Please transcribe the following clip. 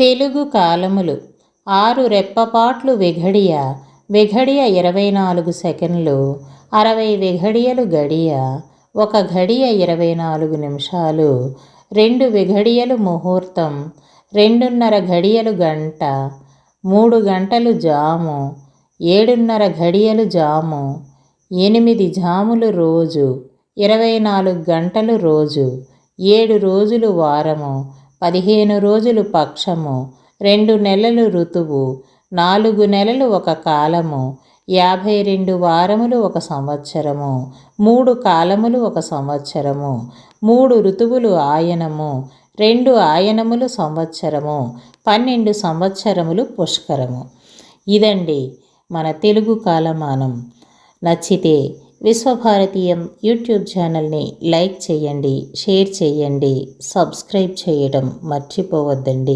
తెలుగు కాలములు. ఆరు రెప్పపాట్లు విఘడియ. విఘడియ ఇరవై నాలుగు సెకండ్లు. అరవై విఘడియలు గడియ. ఒక ఘడియ ఇరవై నాలుగు నిమిషాలు. రెండు విఘడియలు ముహూర్తం. రెండున్నర ఘడియలు గంట. మూడు గంటలు జాము. ఏడున్నర ఘడియలు జాము. ఎనిమిది జాములు రోజు. ఇరవై నాలుగు గంటలు రోజు. ఏడు రోజులు వారము. పదిహేను రోజులు పక్షము రెండు నెలలు ఋతువు నాలుగు నెలలు ఒక కాలము యాభై రెండు వారములు ఒక సంవత్సరము మూడు కాలములు ఒక సంవత్సరము మూడు ఋతువులు ఆయనము రెండు ఆయనములు సంవత్సరము పన్నెండు సంవత్సరములు పుష్కరము. ఇదండి మన తెలుగు కాలమానం. నచ్చితే విశ్వభారతీయం యూట్యూబ్ ఛానల్ని లైక్ చేయండి షేర్ చేయండి సబ్స్క్రైబ్ చేయడం మర్చిపోవద్దండి.